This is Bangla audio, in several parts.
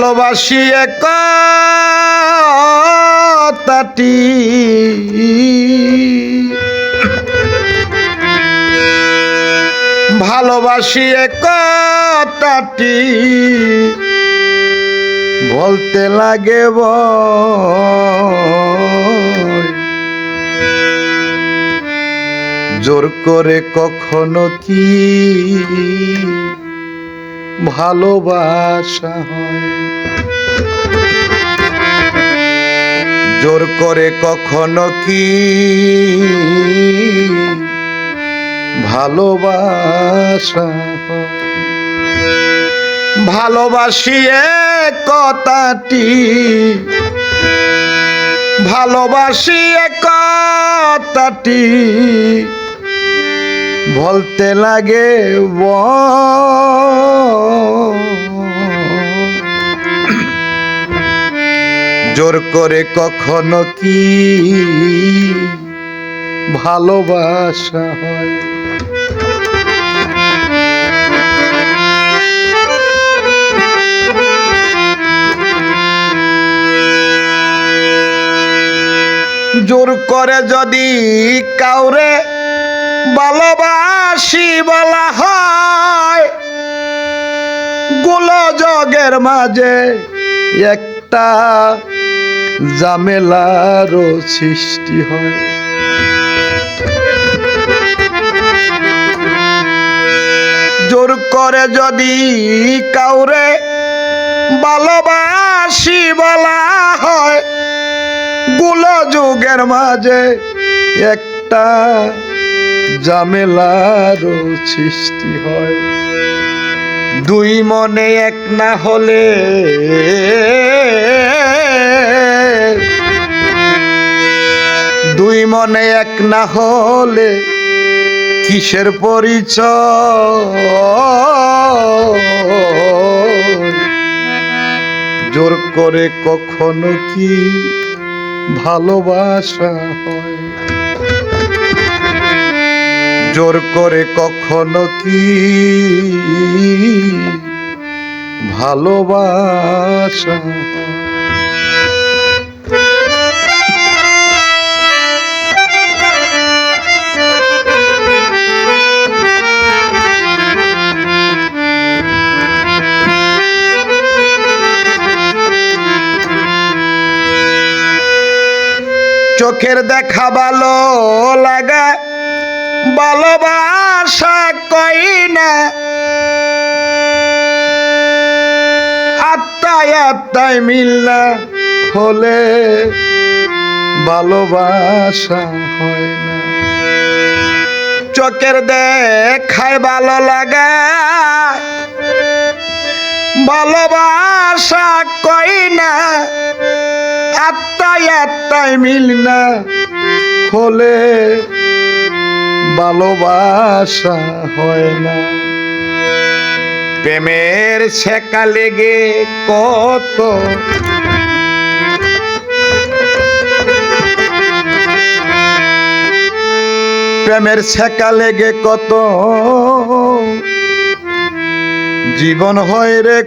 ভালোবাসি একতাটি ভালোবাসি একতাটি বলতে লাগে। জোর করে কখনো কি ভালোবাসা জোর করে কখনো কি ভালোবাসা ভালোবাসি কথাটি ভালোবাসি কথাটি। বলতে লাগে জোর করে কখনো কি ভালোবাসা হয়? জোর করে যদি কাউরে ভালোবাসি বলা হয়। গোলযোগের মাঝে একটা জামেলারও সৃষ্টি হয়। জোর করে যদি কাউরে ভালোবাসি বলা হয়, গোলযোগের মাঝে একটা জামেলারও সৃষ্টি হয়। দুই মনে এক না হলে দুই মনে এক না হলে কিসের পরিচয়? জোর করে কখনো কি ভালোবাসা হয়? জোর করে কখনো কি ভালোবাসা? চোখের দেখা ভালো লাগা ভালোবাসা কই না? আত্মায় আত্মায় মিল না হলে ভালোবাসা হয় না। চোখের দেখায় ভালো লাগা। ভালোবাসা কই না? আত্মায় আত্মায় মিল না হলে ভালোবাসা হয় না। প্রেমের ছেকা লেগে কত প্রেমের ছেকা লেগে কত জীবন হয় রে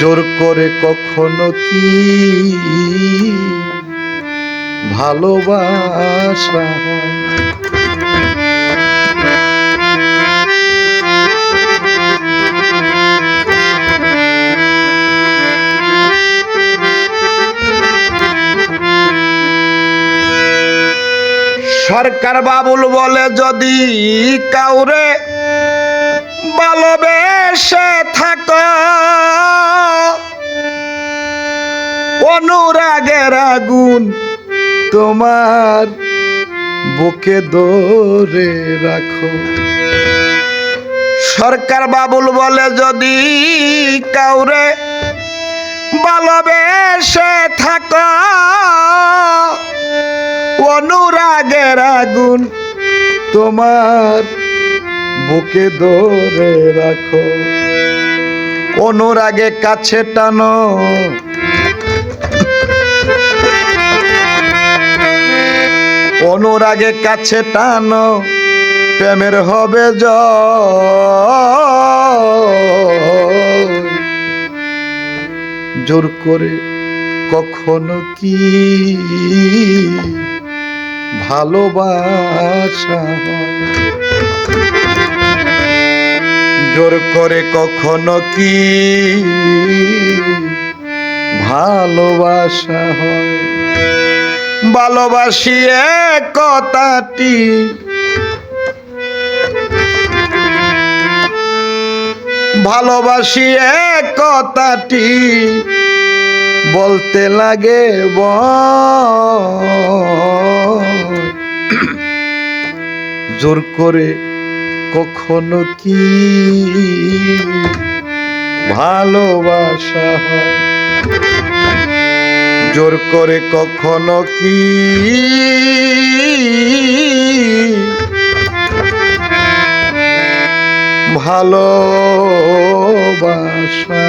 জোর করে কখনো কি ভালোবাসা? সরকার বাবুল বলে যদি কাউরে ভালোবেসে থাক। অনুরাগের আগুন তোমার বুকে ধরে রাখো। সরকার বাবুল বলে, যদি কাউরে ভালোবেসে থাক, অনুরাগের আগুন তোমার বুকে ধরে রাখো। অনুরাগে কাছে টানো। অনুরাগে কাছে টানো। প্রেমের হবে জয় জোর করে কখনো কি ভালোবাসা জোর করে কখনো কি ভালোবাসা হয়? ভালোবাসি কথাটি। ভালোবাসি কথাটি। বলতে লাগে। জোর করে কখনো কি ভালোবাসা জোর করে কখনো কি ভালোবাসা